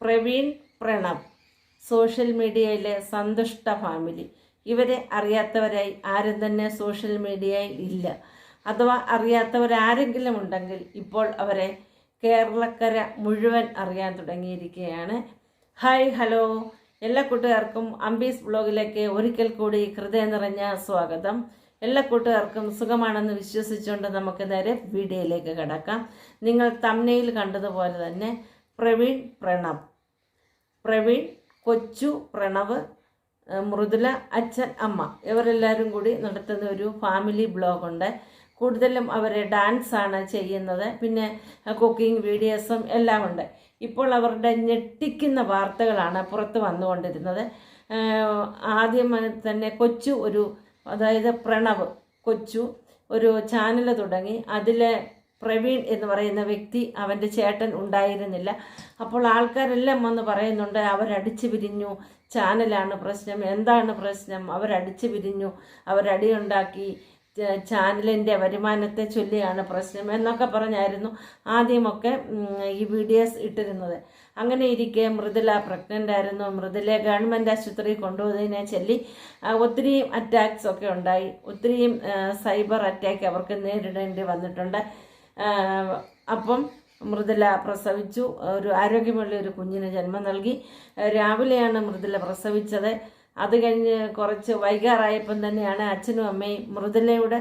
Praveen Pranav social മീഡിയയിലെ സന്തുഷ്ട family. ഇവരെ അറിയാത്തവരായി ആരും തന്നെ സോഷ്യൽ മീഡിയയിൽ ഇല്ല. അഥവാ അറിയാത്തവരാരെങ്കിലും ഉണ്ടെങ്കിൽ ഇപ്പോൾ അവരെ കേരളക്കര മുഴുവൻ അറിയാൻ തുടങ്ങിയിരിക്കുകയാണ്. Hi hello. എല്ലാ കൂട്ടുകാർക്കും അംബീസ് ബ്ലോഗിലേക്ക് ഒരിക്കൽ കൂടി ഹൃദയം നിറഞ്ഞ സ്വാഗതം. എല്ലാ കൂട്ടുകാർക്കും സുഖമാണെന്ന് വിശ്വസിച്ചുകൊണ്ട് നമുക്ക് നേരെ വീഡിയോയിലേക്ക് കടക്കാം. നിങ്ങൾ തമ്നയിൽ കണ്ടതുപോലെ തന്നെ പ്രവീൺ പ്രണവ്. പ്രവീൺ കൊച്ചു പ്രണവ് മൃദുല അച്ഛൻ അമ്മ. ഇവരെല്ലാവരും കൂടി നടത്തുന്ന ഒരു ഫാമിലി ബ്ലോഗുണ്ട്. കൂടുതലും അവർ ഡാൻസാണ് ചെയ്യുന്നത്. പിന്നെ കുക്കിംഗ് വീഡിയോസും എല്ലാം ഉണ്ട്. ഇപ്പോൾ അവരുടെ ഞെട്ടിക്കുന്ന വാർത്തകളാണ് പുറത്ത് വന്നുകൊണ്ടിരുന്നത്. ആദ്യം തന്നെ കൊച്ചു ഒരു അതായത് പ്രണവ് കൊച്ചു ഒരു ചാനൽ തുടങ്ങി. അതിലെ പ്രവീൺ എന്ന് പറയുന്ന വ്യക്തി അവന്റെ ചേട്ടൻ ഉണ്ടായിരുന്നില്ല. അപ്പോൾ ആൾക്കാരെല്ലാം വന്ന് പറയുന്നുണ്ട് അവരടിച്ചു പിരിഞ്ഞു. ചാനലാണ് പ്രശ്നം. എന്താണ് പ്രശ്നം? അവരടിച്ചു പിരിഞ്ഞു. അവരടിയുണ്ടാക്കി ചാനലിന്റെ വരുമാനത്തെ ചൊല്ലിയാണ് പ്രശ്നം. എന്നൊക്കെ പറഞ്ഞായിരുന്നു ആദ്യമൊക്കെ ഈ വീഡിയോസ് ഇട്ടിരുന്നത്. അങ്ങനെ ഇരിക്കെ മൃദുല പ്രഗ്നന്റ് ആയിരുന്നു. മൃദുലെ ഗവൺമെന്റ് ആശുപത്രിയിൽ കൊണ്ടുപോകുന്നതിനെ ചൊല്ലി ഒത്തിരിയും അറ്റാക്സ് ഒക്കെ ഉണ്ടായി. ഒത്തിരിയും സൈബർ അറ്റാക്ക് അവർക്ക് നേരിടേണ്ടി വന്നിട്ടുണ്ട്. അപ്പം മൃദുല പ്രസവിച്ചു. ഒരു ആരോഗ്യമുള്ള ഒരു കുഞ്ഞിന് ജന്മം നൽകി. രാവിലെയാണ് മൃദുല പ്രസവിച്ചത്. അത് കഴിഞ്ഞ് കുറച്ച് വൈകാറായപ്പം തന്നെയാണ് അച്ഛനും അമ്മയും മൃദുലയുടെ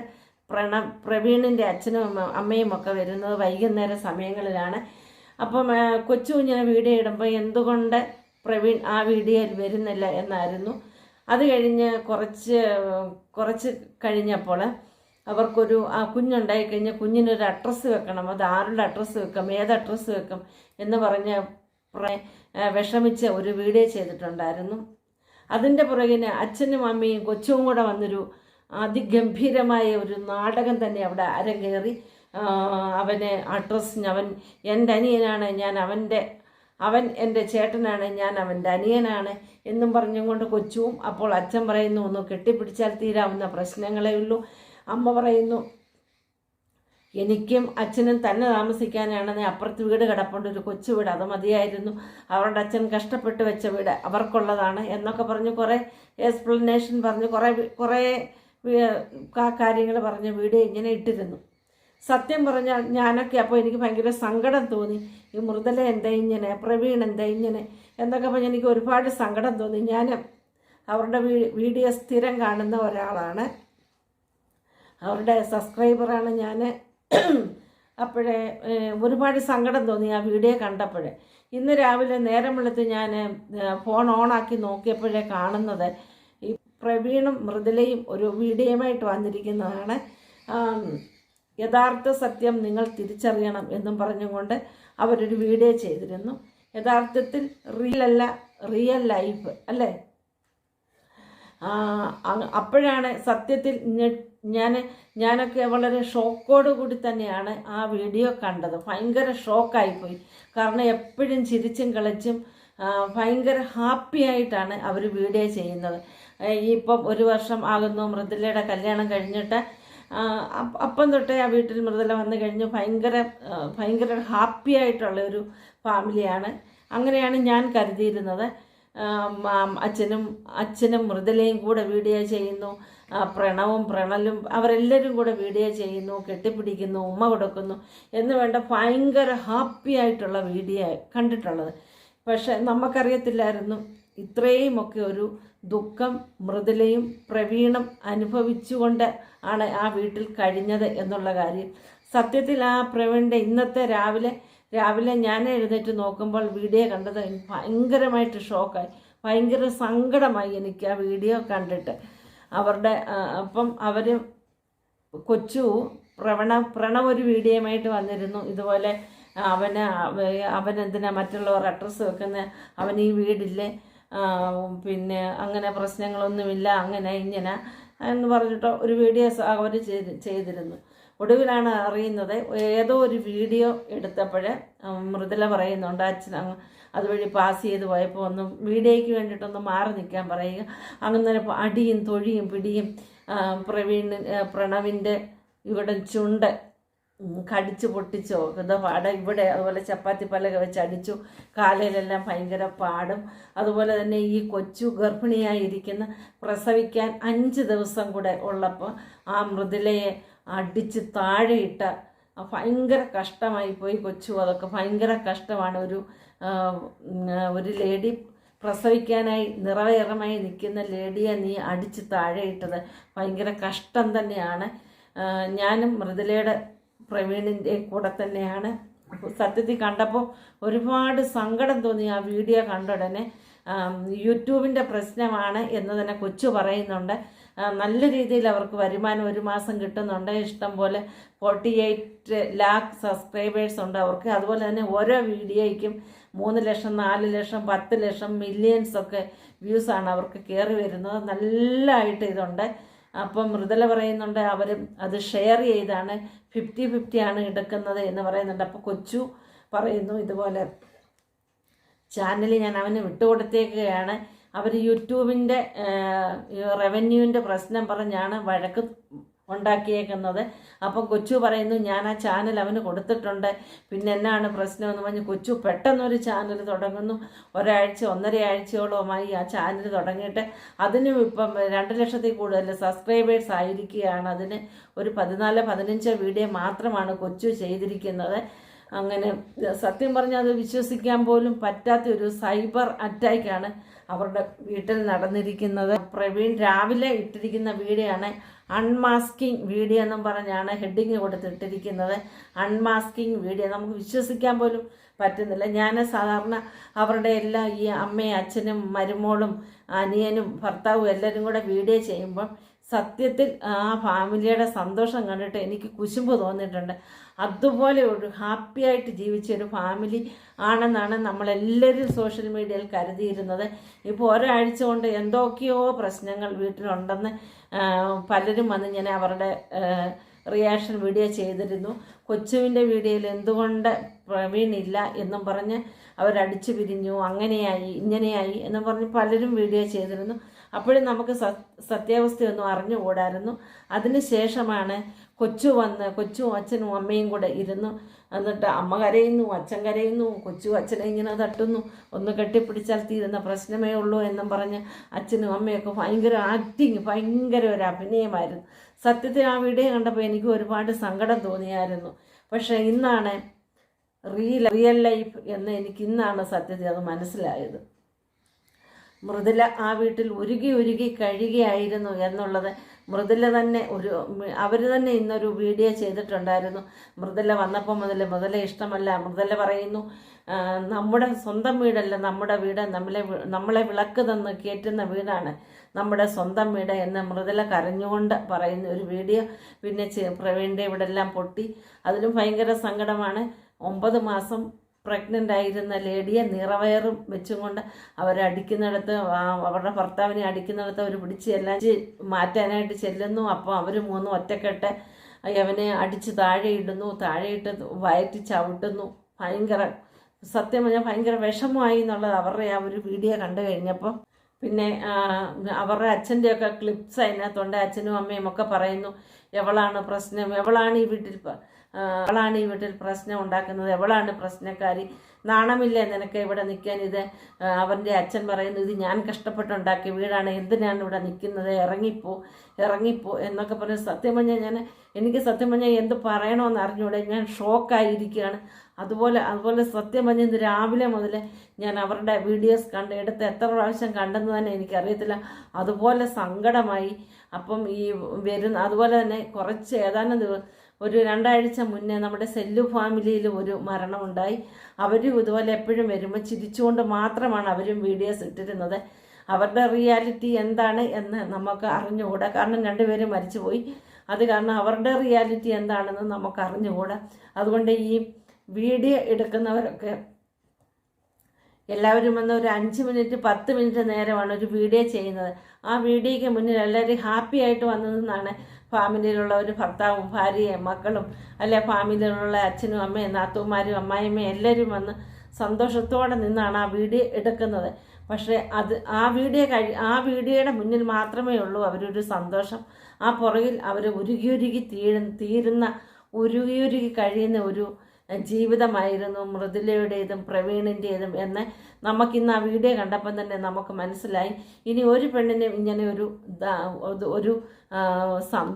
പ്രണ പ്രവീണിന്റെ അച്ഛനും അമ്മയും ഒക്കെ വരുന്നത് വൈകുന്നേര സമയങ്ങളിലാണ്. അപ്പം കൊച്ചു കുഞ്ഞിനെ വീഡിയോ ഇടുമ്പോൾ എന്തുകൊണ്ട് പ്രവീൺ ആ വീഡിയോയിൽ വരുന്നില്ല എന്നായിരുന്നു. അത് കഴിഞ്ഞ് കുറച്ച് കുറച്ച് കഴിഞ്ഞപ്പോൾ അവർക്കൊരു ആ കുഞ്ഞുണ്ടായി കഴിഞ്ഞാൽ കുഞ്ഞിനൊരു അഡ്രസ്സ് വെക്കണം. അത് ആരുടെ അഡ്രസ്സ് വെക്കും? ഏത് അഡ്രസ്സ് വെക്കും? എന്ന് പറഞ്ഞ് വിഷമിച്ച ഒരു വീഡിയോ ചെയ്തിട്ടുണ്ടായിരുന്നു. അതിന്റെ പുറകിന് അച്ഛനും അമ്മയും കൊച്ചും കൂടെ വന്നൊരു അതിഗംഭീരമായ ഒരു നാടകം തന്നെ അവിടെ അരങ്ങേറി. അവനെ അവന് അഡ്രസ് അവൻ എന്റെ അനിയനാണ് ഞാൻ അവന്റെ അവൻ എന്റെ ചേട്ടനാണ് ഞാൻ അവന്റെ അനിയനാണ് എന്നും പറഞ്ഞും കൊണ്ട് കൊച്ചുവും അപ്പോൾ അച്ഛൻ പറയുന്നു ഒന്ന് കെട്ടിപ്പിടിച്ചാൽ തീരാവുന്ന പ്രശ്നങ്ങളേ ഉള്ളൂ. അമ്മ പറയുന്നു എനിക്കും അച്ഛനും തന്നെ താമസിക്കാനാണെന്ന് അപ്പുറത്ത് വീട് കിടപ്പുണ്ട് ഒരു കൊച്ചു വീട് അത് മതിയായിരുന്നു. അവരുടെ അച്ഛൻ കഷ്ടപ്പെട്ട് വെച്ച വീട് അവർക്കുള്ളതാണ് എന്നൊക്കെ പറഞ്ഞ് കുറേ എക്സ്പ്ലനേഷൻ പറഞ്ഞ് കുറേ കുറേ കാര്യങ്ങൾ പറഞ്ഞ് വീട് ഇങ്ങനെ ഇട്ടിരുന്നു. സത്യം പറഞ്ഞാൽ ഞാനൊക്കെ അപ്പോൾ എനിക്ക് ഭയങ്കര സങ്കടം തോന്നി. ഈ മൃദല എന്താ ഇങ്ങനെ? പ്രവീൺ എന്താ ഇങ്ങനെ? എന്നൊക്കെ പറഞ്ഞ് എനിക്ക് ഒരുപാട് സങ്കടം തോന്നി. ഞാൻ അവരുടെ വീഡിയോ സ്ഥിരം കാണുന്ന ഒരാളാണ്. അവരുടെ സബ്സ്ക്രൈബറാണ് ഞാൻ. അപ്പോഴേ ഒരുപാട് സങ്കടം തോന്നി ആ വീഡിയോ കണ്ടപ്പോഴേ. ഇന്ന് രാവിലെ നേരം വെളുത്ത് ഞാൻ ഫോൺ ഓണാക്കി നോക്കിയപ്പോഴേ കാണുന്നത് ഈ പ്രവീണും മൃദുലയും ഒരു വീഡിയോയുമായിട്ട് വന്നിരിക്കുന്നതാണ്. യഥാർത്ഥ സത്യം നിങ്ങൾ തിരിച്ചറിയണം എന്നും പറഞ്ഞുകൊണ്ട് അവരൊരു വീഡിയോ ചെയ്തിരുന്നു. യഥാർത്ഥത്തിൽ റിയൽ അല്ല റിയൽ ലൈഫ് അല്ലേ? അപ്പോഴാണ് സത്യത്തിൽ ഞാൻ ഞാനൊക്കെ വളരെ ഷോക്കോട് കൂടി തന്നെയാണ് ആ വീഡിയോ കണ്ടത്. ഭയങ്കര ഷോക്കായിപ്പോയി കാരണം എപ്പോഴും ചിരിച്ചും കളിച്ചും ഭയങ്കര ഹാപ്പി ആയിട്ടാണ് അവർ വീഡിയോ ചെയ്യുന്നത്. ഇപ്പം ഒരു വർഷം ആകുന്നു മൃദുലയുടെ കല്യാണം കഴിഞ്ഞിട്ട്. അപ്പം തൊട്ടേ ആ വീട്ടിൽ മൃദുല വന്നു കഴിഞ്ഞു. ഭയങ്കര ഭയങ്കര ഹാപ്പി ആയിട്ടുള്ള ഒരു ഫാമിലിയാണ്. അങ്ങനെയാണ് ഞാൻ കരുതിയിരുന്നത്. അച്ഛനും അച്ഛനും മൃദുലയും കൂടെ വീഡിയോ ചെയ്യുന്നു. പ്രണവും പ്രണലും അവരെല്ലാവരും കൂടെ വീഡിയോ ചെയ്യുന്നു കെട്ടിപ്പിടിക്കുന്നു ഉമ്മ കൊടുക്കുന്നു. എന്ന് വേണ്ട ഭയങ്കര ഹാപ്പി ആയിട്ടുള്ള വീഡിയോ കണ്ടിട്ടുള്ളത്. പക്ഷെ നമുക്കറിയത്തില്ലായിരുന്നു ഇത്രയുമൊക്കെ ഒരു ദുഃഖം മൃദുലയും പ്രവീണും അനുഭവിച്ചുകൊണ്ട് ആണ് ആ വീട്ടിൽ കഴിഞ്ഞത് എന്നുള്ള കാര്യം. സത്യത്തിൽ ആ പ്രവീണിന്റെ ഇന്നത്തെ രാവിലെ രാവിലെ ഞാൻ എഴുന്നേറ്റ് നോക്കുമ്പോൾ വീഡിയോ കണ്ടത് ഭയങ്കരമായിട്ട് ഷോക്കായി. ഭയങ്കര സങ്കടമായി എനിക്ക് ആ വീഡിയോ കണ്ടിട്ട്. അവരുടെ അപ്പം അവർ കൊച്ചു പ്രവണ പ്രണവ് ഒരു വീഡിയോയുമായിട്ട് വന്നിരുന്നു. ഇതുപോലെ അവന് അവൻ എന്തിനാ മറ്റുള്ളവർ അഡ്രസ്സ് വെക്കുന്ന? അവൻ ഈ വീടില്ലേ? പിന്നെ അങ്ങനെ പ്രശ്നങ്ങളൊന്നുമില്ല അങ്ങനെ ഇങ്ങനെ എന്ന് പറഞ്ഞിട്ട് ഒരു വീഡിയോ അവർ ചെയ്തിരുന്നു. ഒടുവിലാണ് അറിയുന്നത്. ഏതോ ഒരു വീഡിയോ എടുത്തപ്പോൾ മൃദുല പറയുന്നുണ്ട് അച്ഛൻ അതുവഴി പാസ് ചെയ്ത് പോയപ്പോൾ ഒന്ന് വീഡിയോയ്ക്ക് വേണ്ടിയിട്ടൊന്ന് മാറി നിൽക്കാൻ പറയുക. അങ്ങനെ അടിയും തൊഴിയും പിടിയും പ്രവീണ് പ്രണവിന്റെ ഇവിടെ ചുണ്ട് കടിച്ചു പൊട്ടിച്ചോ. ഇത് പാട ഇവിടെ അതുപോലെ ചപ്പാത്തി പലക വെച്ച് അടിച്ചു. കാലയിലെല്ലാം ഭയങ്കര പാടും. അതുപോലെ തന്നെ ഈ കൊച്ചു ഗർഭിണിയായിരിക്കുന്ന പ്രസവിക്കാൻ അഞ്ച് ദിവസം കൂടെ ഉള്ളപ്പോൾ ആ മൃദുലയെ അടിച്ച് താഴെയിട്ട ആ ഭയങ്കര കഷ്ടമായി പോയി കൊച്ചു. അതൊക്കെ ഭയങ്കര കഷ്ടമാണ്. ഒരു ഒരു ലേഡി പ്രസവിക്കാനായി നിറവേറമായി നിൽക്കുന്ന ലേഡിയെ നീ അടിച്ച് താഴെയിട്ടത് ഭയങ്കര കഷ്ടം തന്നെയാണ്. ഞാനും മൃദുലയുടെ പ്രവീണിന്റെ കൂടെ തന്നെയാണ്. സത്യത്തിൽ കണ്ടപ്പോൾ ഒരുപാട് സങ്കടം തോന്നി ആ വീഡിയോ കണ്ട ഉടനെ. യൂട്യൂബിന്റെ പ്രശ്നമാണ് എന്ന് തന്നെ കൊച്ചു പറയുന്നുണ്ട്. നല്ല രീതിയിൽ അവർക്ക് വരുമാനം ഒരു മാസം കിട്ടുന്നുണ്ട്. ഇഷ്ടം പോലെ ഫോർട്ടി എയ്റ്റ് ലാക്ക് സബ്സ്ക്രൈബേഴ്സ് ഉണ്ട് അവർക്ക്. അതുപോലെ തന്നെ ഓരോ വീഡിയോയ്ക്കും മൂന്ന് ലക്ഷം നാല് ലക്ഷം പത്ത് ലക്ഷം മില്യൺസ് ഒക്കെ വ്യൂസാണ് അവർക്ക് കയറി വരുന്നത്. നല്ലതായിട്ട് ഇതുണ്ട്. അപ്പം മൃദുല പറയുന്നുണ്ട് അവർ അത് ഷെയർ ചെയ്താണ്. ഫിഫ്റ്റി ഫിഫ്റ്റി ആണ് എടുക്കുന്നത് എന്ന് പറയുന്നുണ്ട്. അപ്പോൾ കൊച്ചു പറയുന്നു ഇതുപോലെ ചാനൽ ഞാൻ അവന് വിട്ടുകൊടുത്തേക്കുകയാണ്. അവർ യൂട്യൂബിന്റെ റവന്യൂവിന്റെ പ്രശ്നം പറഞ്ഞാണ് വഴക്ക് ഉണ്ടാക്കിയേക്കുന്നത്. അപ്പം കൊച്ചു പറയുന്നു ഞാൻ ആ ചാനൽ അവന് കൊടുത്തിട്ടുണ്ട്. പിന്നെ എന്നാണ് പ്രശ്നം? എന്ന് പറഞ്ഞ് കൊച്ചു പെട്ടെന്നൊരു ചാനൽ തുടങ്ങുന്നു. ഒരാഴ്ച ഒന്നര ആഴ്ചയോളമായി ആ ചാനൽ തുടങ്ങിയിട്ട് അതിനും ഇപ്പം രണ്ട് ലക്ഷത്തിൽ കൂടുതൽ സബ്സ്ക്രൈബേഴ്സ് ആയിരിക്കുകയാണ്. അതിന് ഒരു പതിനാല് പതിനഞ്ച് വീഡിയോ മാത്രമാണ് കൊച്ചു ചെയ്തിരിക്കുന്നത്. അങ്ങനെ സത്യം പറഞ്ഞാൽ അത് വിശ്വസിക്കാൻ പോലും പറ്റാത്ത ഒരു സൈബർ അറ്റാക്കാണ് അവരുടെ വീട്ടിൽ നടന്നിരിക്കുന്നത്. പ്രവീൺ രാവിലെ ഇട്ടിരിക്കുന്ന വീഡിയോ ആണ് അൺമാസ്കിങ് വീഡിയോ എന്നും പറഞ്ഞാണ് ഹെഡിങ് കൊടുത്തിട്ടിരിക്കുന്നത്. Unmasking video. നമുക്ക് വിശ്വസിക്കാൻ പോലും പറ്റുന്നില്ല. ഞാൻ സാധാരണ അവരുടെ എല്ലാ ഈ അമ്മയും അച്ഛനും മരുമോളും അനിയനും ഭർത്താവും എല്ലാവരും കൂടെ വീഡിയോ ചെയ്യുമ്പോൾ സത്യത്തിൽ ആ ഫാമിലിയുടെ സന്തോഷം കണ്ടിട്ട് എനിക്ക് കുശുമ്പ് തോന്നിയിട്ടുണ്ട്. അതുപോലെ ഒരു ഹാപ്പി ആയിട്ട് ജീവിച്ച ഒരു ഫാമിലി ആണെന്നാണ് നമ്മളെല്ലാവരും സോഷ്യൽ മീഡിയയിൽ കരുതിയിരുന്നത്. ഇപ്പോൾ ഒരാഴ്ച കൊണ്ട് എന്തൊക്കെയോ പ്രശ്നങ്ങൾ വീട്ടിലുണ്ടെന്ന് പലരും വന്ന് ഞാൻ അവരുടെ റിയാക്ഷൻ വീഡിയോ ചെയ്തിരുന്നു. കൊച്ചുവിന്റെ വീഡിയോയിൽ എന്തുകൊണ്ട് പ്രവീൺ ഇല്ല എന്നും പറഞ്ഞ് അവരടിച്ചു പിരിഞ്ഞു അങ്ങനെയായി ഇങ്ങനെയായി എന്നും പറഞ്ഞ് പലരും വീഡിയോ ചെയ്തിരുന്നു. അപ്പോഴും നമുക്ക് സത്യാവസ്ഥയൊന്നും അറിഞ്ഞുകൂടായിരുന്നു. അതിന് ശേഷമാണ് കൊച്ചു വന്ന് കൊച്ചും അച്ഛനും അമ്മയും കൂടെ ഇരുന്നു. എന്നിട്ട് അമ്മ കരയുന്നു അച്ഛൻ കരയുന്നു കൊച്ചു അച്ഛനെ ഇങ്ങനെ തട്ടുന്നു. ഒന്ന് കെട്ടിപ്പിടിച്ചാൽ തീരുന്ന പ്രശ്നമേ ഉള്ളൂ എന്നും പറഞ്ഞ് അച്ഛനും അമ്മയൊക്കെ ഭയങ്കര ആക്ടിങ് ഭയങ്കര ഒരു അഭിനയമായിരുന്നു. സത്യത്തിൽ ആ വീഡിയോ കണ്ടപ്പോൾ എനിക്ക് ഒരുപാട് സങ്കടം തോന്നിയായിരുന്നു. പക്ഷേ ഇന്നാണ് റിയൽ റിയൽ ലൈഫ് എന്ന് എനിക്ക് ഇന്നാണ് സത്യത്തിൽ അത് മനസ്സിലായത്. മൃദുല ആ വീട്ടിൽ ഉരുകി ഉരുകി കഴിയുകയായിരുന്നു എന്നുള്ളത് മൃദുല തന്നെ ഒരു അവർ തന്നെ ഇന്നൊരു വീഡിയോ ചെയ്തിട്ടുണ്ടായിരുന്നു. മൃദുല വന്നപ്പോൾ മുതൽ മൃദുല ഇഷ്ടമല്ല. മൃദുല പറയുന്നു നമ്മുടെ സ്വന്തം വീടല്ല നമ്മുടെ വീട് നമ്മളെ നമ്മളെ വിളക്ക് തന്ന് കയറ്റുന്ന വീടാണ് നമ്മുടെ സ്വന്തം വീട് എന്ന് മൃദുല കരഞ്ഞുകൊണ്ട് പറയുന്ന ഒരു വീഡിയോ പിന്നെ പ്രവീണിന്റെ ഇവിടെല്ലാം പൊട്ടി. അതിലും ഭയങ്കര സങ്കടമാണ്. ഒമ്പത് മാസം പ്രഗ്നന്റ് ആയിരുന്ന ലേഡിയെ നിറവയറും വെച്ചും കൊണ്ട് അവരടിക്കുന്നിടത്ത് അവരുടെ ഭർത്താവിനെ അടിക്കുന്നിടത്ത് അവർ പിടിച്ച് എല്ലാം മാറ്റാനായിട്ട് ചെല്ലുന്നു. അപ്പോൾ അവർ മൂന്നും ഒറ്റക്കെട്ട് അവനെ അടിച്ച് താഴെ ഇടുന്നു. താഴെയിട്ട് വയറ്റി ചവിട്ടുന്നു. ഭയങ്കര സത്യം പറഞ്ഞാൽ ഭയങ്കര വിഷമമായി എന്നുള്ളത് അവരുടെ ആ ഒരു വീഡിയോ കണ്ടു കഴിഞ്ഞപ്പോൾ പിന്നെ അവരുടെ അച്ഛന്റെയൊക്കെ ക്ലിപ്സ് അതിനകത്തുണ്ട്. അച്ഛനും അമ്മയും ഒക്കെ പറയുന്നു എവളാണ് പ്രശ്നം? എവളാണ് ഈ വീട്ടിൽ അവളാണ് ഈ വീട്ടിൽ പ്രശ്നം ഉണ്ടാക്കുന്നത്. എവളാണ് പ്രശ്നക്കാരി. നാണമില്ലേ നിനക്ക് ഇവിടെ നിൽക്കാൻ ഇത് അവന്റെ അച്ഛൻ പറയുന്നു ഇത് ഞാൻ കഷ്ടപ്പെട്ടുണ്ടാക്കിയ വീടാണ്. എന്തിനാണ് ഇവിടെ നിൽക്കുന്നത് ഇറങ്ങിപ്പോ ഇറങ്ങിപ്പോ. എന്നൊക്കെ പറഞ്ഞ് സത്യം പറഞ്ഞാൽ ഞാൻ എനിക്ക് സത്യം പറഞ്ഞാൽ എന്ത് പറയണമെന്ന് അറിഞ്ഞൂടെ. ഞാൻ ഷോക്കായിരിക്കുകയാണ്. അതുപോലെ അതുപോലെ സത്യം പറഞ്ഞ ഇന്ന് രാവിലെ മുതൽ ഞാൻ അവരുടെ വീഡിയോസ് കണ്ട് എടുത്ത് എത്ര പ്രാവശ്യം കണ്ടെന്ന് തന്നെ എനിക്കറിയത്തില്ല. അതുപോലെ സങ്കടമായി. അപ്പം ഈ വരുന്ന അതുപോലെ തന്നെ കുറച്ച് ഏതാനും ദിവസം ഒരു രണ്ടാഴ്ച മുന്നേ നമ്മുടെ സെല്ലു ഫാമിലിയിൽ ഒരു മരണമുണ്ടായി. അവരും ഇതുപോലെ എപ്പോഴും വരുമ്പോൾ ചിരിച്ചുകൊണ്ട് മാത്രമാണ് അവരും വീഡിയോസ് ഇട്ടിരുന്നത്. അവരുടെ റിയാലിറ്റി എന്താണ് എന്ന് നമുക്ക് അറിഞ്ഞുകൂടാ. കാരണം രണ്ടുപേരും മരിച്ചുപോയി. അത് കാരണം അവരുടെ റിയാലിറ്റി എന്താണെന്ന് നമുക്ക് അറിഞ്ഞുകൂടാ. അതുകൊണ്ട് ഈ വീഡിയോ എടുക്കുന്നവരൊക്കെ എല്ലാവരും വന്ന് ഒരു അഞ്ച് മിനിറ്റ് പത്ത് മിനിറ്റ് നേരമാണ് ഒരു വീഡിയോ ചെയ്യുന്നത്. ആ വീഡിയോയ്ക്ക് മുന്നിൽ എല്ലാവരും ഹാപ്പി ആയിട്ട് വന്നതെന്നാണ് ഫാമിലിയിലുള്ള ഒരു ഭർത്താവും ഭാര്യയും മക്കളും അല്ലെ ഫാമിലിയിലുള്ള അച്ഛനും അമ്മയും നാത്തൂമാരും അമ്മായിമ്മയും എല്ലാവരും വന്ന് സന്തോഷത്തോടെ നിന്നാണ് ആ വീഡിയോ എടുക്കുന്നത്. പക്ഷേ അത് ആ വീഡിയോ കഴി ആ വീഡിയോയുടെ മുന്നിൽ മാത്രമേ ഉള്ളൂ അവരൊരു സന്തോഷം. ആ പുറകിൽ അവർ ഉരുകി ഉരുകി തീരുന്ന ഉരുകി ഉരുകി കഴിയുന്ന ഒരു ജീവിതമായിരുന്നു മൃദുലയുടേതും പ്രവീണിന്റേതും എന്ന് നമുക്കിന്ന് ആ വീഡിയോ കണ്ടപ്പം തന്നെ നമുക്ക് മനസ്സിലായി. ഇനി ഒരു പെണ്ണിനും ഇങ്ങനെ ഒരു ഒരു-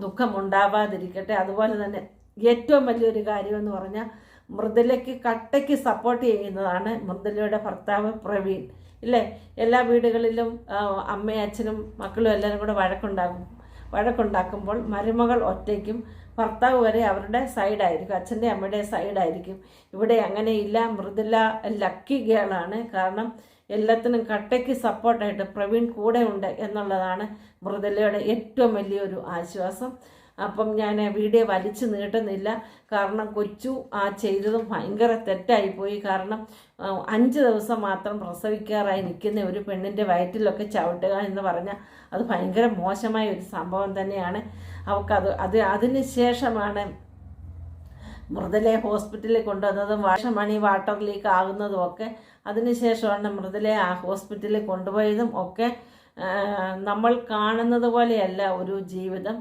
ദുഃഖം ഉണ്ടാവാതിരിക്കട്ടെ അതുപോലെ തന്നെ ഏറ്റവും വലിയൊരു കാര്യമെന്ന് പറഞ്ഞാൽ മൃദുലയ്ക്ക് കട്ടയ്ക്ക് സപ്പോർട്ട് ചെയ്യുന്നതാണ് മൃദുലയുടെ ഭർത്താവ് പ്രവീൺ. ഇല്ലേ? എല്ലാ വീടുകളിലും അമ്മയും അച്ഛനും മക്കളും എല്ലാവരും കൂടെ വഴക്കുണ്ടാകും. വഴക്കുണ്ടാക്കുമ്പോൾ മരുമകൾ ഒറ്റയ്ക്കും ഭർത്താവ് വരെ അവരുടെ സൈഡായിരിക്കും അച്ഛന്റെ അമ്മയുടെ സൈഡായിരിക്കും. ഇവിടെ അങ്ങനെയില്ല മൃദുല ലക്കി ഗേളാണ്. കാരണം എല്ലാത്തിനും കട്ടയ്ക്ക് സപ്പോർട്ടായിട്ട് പ്രവീൺ കൂടെ ഉണ്ട് എന്നുള്ളതാണ് മൃദുലയുടെ ഏറ്റവും വലിയൊരു ആശ്വാസം. അപ്പം ഞാൻ വീഡിയോ വലിച്ചു നീട്ടുന്നില്ല. കാരണം കൊച്ചു ആ ചെയ്തതും ഭയങ്കര തെറ്റായിപ്പോയി കാരണം അഞ്ച് ദിവസം മാത്രം പ്രസവിക്കാറായി നിൽക്കുന്ന ഒരു പെണ്ണിന്റെ വയറ്റിലൊക്കെ ചവിട്ടുക എന്ന് പറഞ്ഞാൽ അത് ഭയങ്കര മോശമായ ഒരു സംഭവം തന്നെയാണ്. അവൾക്കത് അത് അതിന് ശേഷമാണ് മൃതലേ ഹോസ്പിറ്റലിൽ കൊണ്ടുവന്നതും വാഷമണി വാട്ടർ ലീക്ക് ആകുന്നതും ഒക്കെ. അതിനുശേഷമാണ് മൃദുലയെ ആ ഹോസ്പിറ്റലിൽ കൊണ്ടുപോയതും ഒക്കെ. നമ്മൾ കാണുന്നത് പോലെയല്ല ഒരു ജീവിതം.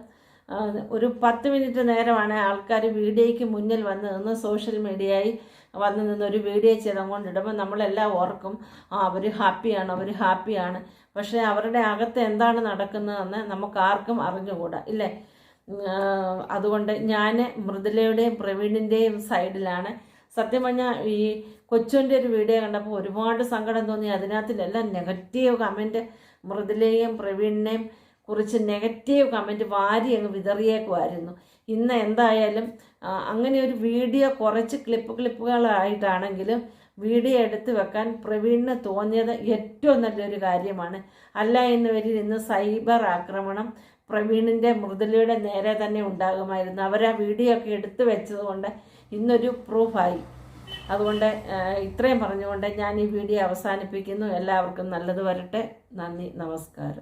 ഒരു പത്ത് മിനിറ്റ് നേരമാണ് ആൾക്കാർ വീഡിയോയ്ക്ക് മുന്നിൽ വന്ന് നിന്ന് സോഷ്യൽ മീഡിയയിൽ വന്ന് നിന്ന് ഒരു വീഡിയോ ചെയ്തുകൊണ്ടിടുമ്പോൾ നമ്മളെല്ലാം ഓർക്കും ആ അവർ ഹാപ്പിയാണ് അവർ ഹാപ്പിയാണ് പക്ഷേ അവരുടെ അകത്ത് എന്താണ് നടക്കുന്നതെന്ന് നമുക്ക് ആർക്കും അറിഞ്ഞുകൂടാ ഇല്ലേ? അതുകൊണ്ട് ഞാൻ മൃദുലയുടെയും പ്രവീണിന്റെയും സൈഡിലാണ് സത്യം പറഞ്ഞാൽ ഈ കൊച്ചുവിന്റെ ഒരു വീഡിയോ കണ്ടപ്പോൾ ഒരുപാട് സങ്കടം തോന്നി. അതിനകത്തിലെല്ലാം നെഗറ്റീവ് കമന്റ് മൃദുലയെയും പ്രവീണിനെയും കുറിച്ച് നെഗറ്റീവ് കമന്റ് വാരി അങ്ങ് വിതറിയേക്കുമായിരുന്നു. ഇന്ന് എന്തായാലും അങ്ങനെ ഒരു വീഡിയോ കുറച്ച് ക്ലിപ്പ് ക്ലിപ്പുകളായിട്ടാണെങ്കിലും വീഡിയോ എടുത്തു വെക്കാൻ പ്രവീണിന് തോന്നിയത് ഏറ്റവും നല്ലൊരു കാര്യമാണ്. അല്ല എന്ന് വരിൽ ഇന്ന് സൈബർ ആക്രമണം പ്രവീണിന്റെ മൃദുലയുടെ നേരെ തന്നെ ഉണ്ടാകുമായിരുന്നു. അവർ ആ വീഡിയോ ഒക്കെ എടുത്തു വെച്ചതുകൊണ്ട് ഇന്നൊരു പ്രൂഫായി അതുകൊണ്ട് ഇത്രയും പറഞ്ഞുകൊണ്ട് ഞാൻ ഈ വീഡിയോ അവസാനിപ്പിക്കുന്നു. എല്ലാവർക്കും നല്ലത് വരട്ടെ. നന്ദി നമസ്കാരം.